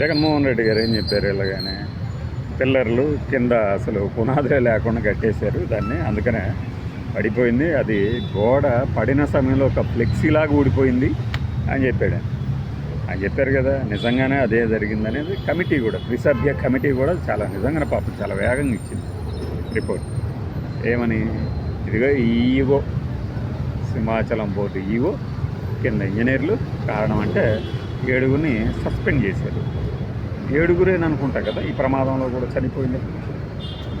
జగన్మోహన్ రెడ్డి గారు ఏం చెప్పారు ఇలాగానే? పిల్లర్లు కింద అసలు పునాదే లేకుండా కట్టేశారు దాన్ని అందుకనే పడిపోయింది. అది గోడ పడిన సమయంలో ఒక ఫ్లెక్సీలాగా ఊడిపోయింది అని చెప్పాడు. అని చెప్పారు కదా నిజంగానే అదే జరిగింది అనేది కమిటీ కూడా త్రిసభ్య కమిటీ కూడా చాలా నిజంగానే పాపం చాలా వేగంగా ఇచ్చింది రిపోర్ట్. ఏమని? ఇదిగో ఈవో సింహాచలం బోర్డు ఈవో కింద ఇంజనీర్లు కారణం అంటే ఏడుగురిని సస్పెండ్ చేశారు. ఏడుగురేని అనుకుంటా కదా ఈ ప్రమాదంలో కూడా చనిపోయింది.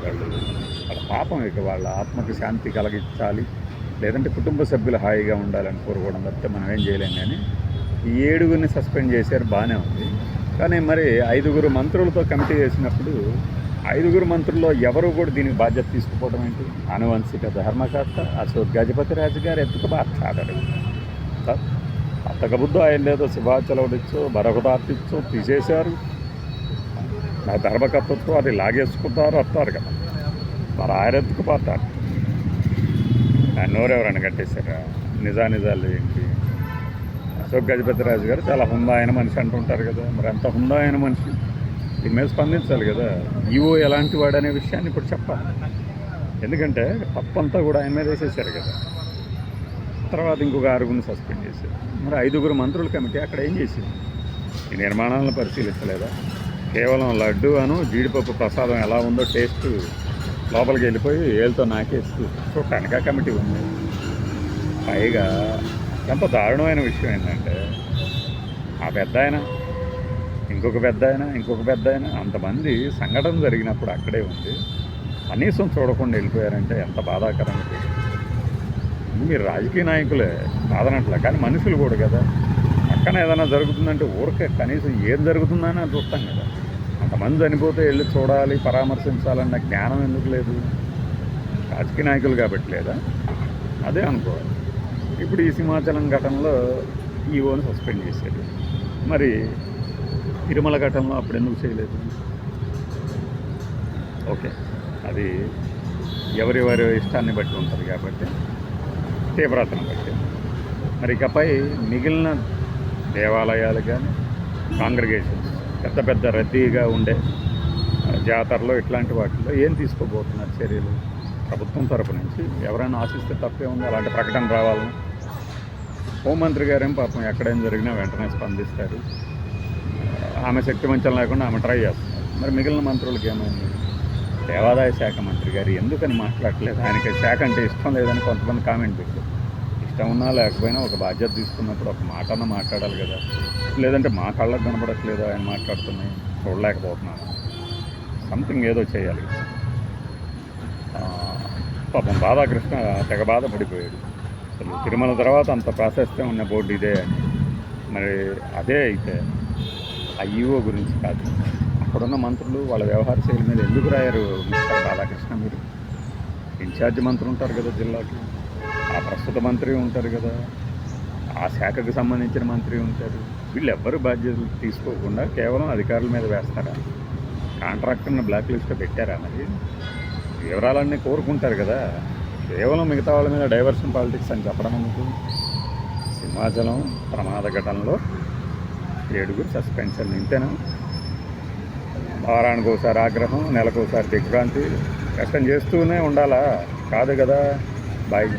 వాళ్ళు వాళ్ళ పాపం ఇక వాళ్ళ ఆత్మకి శాంతి కలిగించాలి లేదంటే కుటుంబ సభ్యులు హాయిగా ఉండాలని కోరుకోవడం తప్పితే మనం ఏం చేయలేం కానీ ఈ ఏడుగురిని సస్పెండ్ చేశారు బాగానే ఉంది. కానీ మరి ఐదుగురు మంత్రులతో కమిటీ చేసినప్పుడు ఐదుగురు మంత్రుల్లో ఎవరు కూడా దీనికి బాధ్యత తీసుకుపోవడం ఏంటి? ఆనువంశిక ధర్మకర్త అశోక్ గజపతి రాజు గారు ఎత్తుకు మాట్లాడారు అత్తకబుద్ధు ఆయన లేదో శివాచలం ఇచ్చో తీసేశారు. ఆ ధర్మకర్తతో అది లాగేసుకుంటారు వస్తారు కదా. మరి ఆయన పోతారు ఆ నోరెవరైనా కట్టేశారా? నిజా నిజాలు ఏంటి? అశోక్ గజపతి రాజు గారు చాలా హుందా అయిన మనిషి అంటుంటారు కదా. మరి అంత హుందా అయిన మనిషి దీని మీద స్పందించాలి కదా. ఈవో ఎలాంటి వాడు అనే విషయాన్ని ఇప్పుడు చెప్పాలి. ఎందుకంటే తప్పంతా కూడా ఆయన మీద వేసేసారు కదా. తర్వాత ఇంకొక ఆరుగురిని సస్పెండ్ చేశారు. మరి ఐదుగురు మంత్రుల కమిటీ అక్కడ ఏం చేసింది? ఈ నిర్మాణాలను పరిశీలించలేదా? కేవలం లడ్డు అను జీడిపప్పు ప్రసాదం ఎలా ఉందో టేస్ట్ లోపలికి వెళ్ళిపోయి ఏళ్ళతో నాకేస్తూ సో ఆ కమిటీ ఉంది. పైగా ఎంత దారుణమైన విషయం ఏంటంటే ఆ పెద్ద ఆయన ఇంకొక పెద్ద ఆయన ఇంకొక పెద్ద ఆయన అంతమంది సంఘటన జరిగినప్పుడు అక్కడే ఉంది కనీసం చూడకుండా వెళ్ళిపోయారంటే ఎంత బాధాకరం మీరు రాజకీయ నాయకులే కాదనట్లే కానీ మనుషులు కూడా కదా. పక్కన ఏదైనా జరుగుతుందంటే ఊరికే కనీసం ఏం జరుగుతుందని చూస్తాం కదా. అంతమంది చనిపోతే వెళ్ళి చూడాలి పరామర్శించాలన్న జ్ఞానం ఎందుకు లేదు? రాజకీయ నాయకులు కాబట్టి లేదా? అదే అనుకోవాలి. ఇప్పుడు ఈ సింహాచలం ఘటనలో ఈఓని సస్పెండ్ చేశారు. మరి తిరుమల ఘటనలో అప్పుడు ఎందుకు చేయలేదు? ఓకే. అది ఎవరి వారి ఇష్టాన్ని బట్టి ఉంటుంది కాబట్టి తీవ్రతను బట్టి. మరి ఇకపై మిగిలిన దేవాలయాలు కానీ కాంగ్రిగేషన్స్ పెద్ద పెద్ద రద్దీగా ఉండే జాతరలో ఇట్లాంటి వాటిల్లో ఏం తీసుకోబోతున్నారు చర్యలు? ప్రభుత్వం తరపు నుంచి ఎవరైనా ఆశిస్తే తప్పే ఉంది అలాంటి ప్రకటన రావాలని. హోంమంత్రి గారేం పాపం ఎక్కడేం జరిగినా వెంటనే స్పందిస్తారు. ఆమె శక్తి మంచం లేకుండా ఆమె ట్రై చేస్తున్నారు. మరి మిగిలిన మంత్రులకి ఏమైంది? దేవాదాయ శాఖ మంత్రి గారు ఎందుకని మాట్లాడలేదు ఆయనకి శాఖ అంటే ఇష్టం లేదని కొంతమంది కామెంట్ పెట్టారు. ఇష్టం ఉన్నా లేకపోయినా ఒక బాధ్యత తీసుకున్నప్పుడు ఒక మాట అన్న మాట్లాడాలి కదా. లేదంటే మా కళ్ళకు కనబడట్లేదు ఆయన మాట్లాడుతున్నాయి చూడలేకపోతున్నాను. సంథింగ్ ఏదో చేయాలి. పాపం బాధాకృష్ణ తెగ బాధపడిపోయాడు. అసలు తిరుమల తర్వాత అంత ప్రాశస్త్యం ఉన్న బోర్డు ఇదే అని. మరి అదే అయితే ఆ గురించి కాదు. అక్కడున్న మంత్రులు వాళ్ళ వ్యవహార శైలి మీద ఎందుకు రాయారు మిస్టర్ బాలకృష్ణ మీరు? ఇన్ఛార్జ్ మంత్రులు ఉంటారు కదా జిల్లాకి. ఆ ప్రస్తుత మంత్రి ఉంటారు కదా. ఆ శాఖకు సంబంధించిన మంత్రి ఉంటారు. వీళ్ళు ఎవ్వరు బాధ్యతలు తీసుకోకుండా కేవలం అధికారుల మీద వేస్తారా? కాంట్రాక్టర్ని బ్లాక్ లిస్ట్లో పెట్టారా మరి? వివరాలన్నీ కోరుకుంటారు కదా. కేవలం మిగతా వాళ్ళ మీద డైవర్షన్ పాలిటిక్స్ అని చెప్పడం ఎందుకు? సింహాచలం ప్రమాద ఘటనలో ఏడుగురు సస్పెన్షన్ ఇంతేనా? వారానికి ఒకసారి ఆగ్రహం నెలకు ఒకసారి దిగ్భ్రాంతి. కష్టం చేస్తూనే ఉండాలా? కాదు కదా. బాయ్.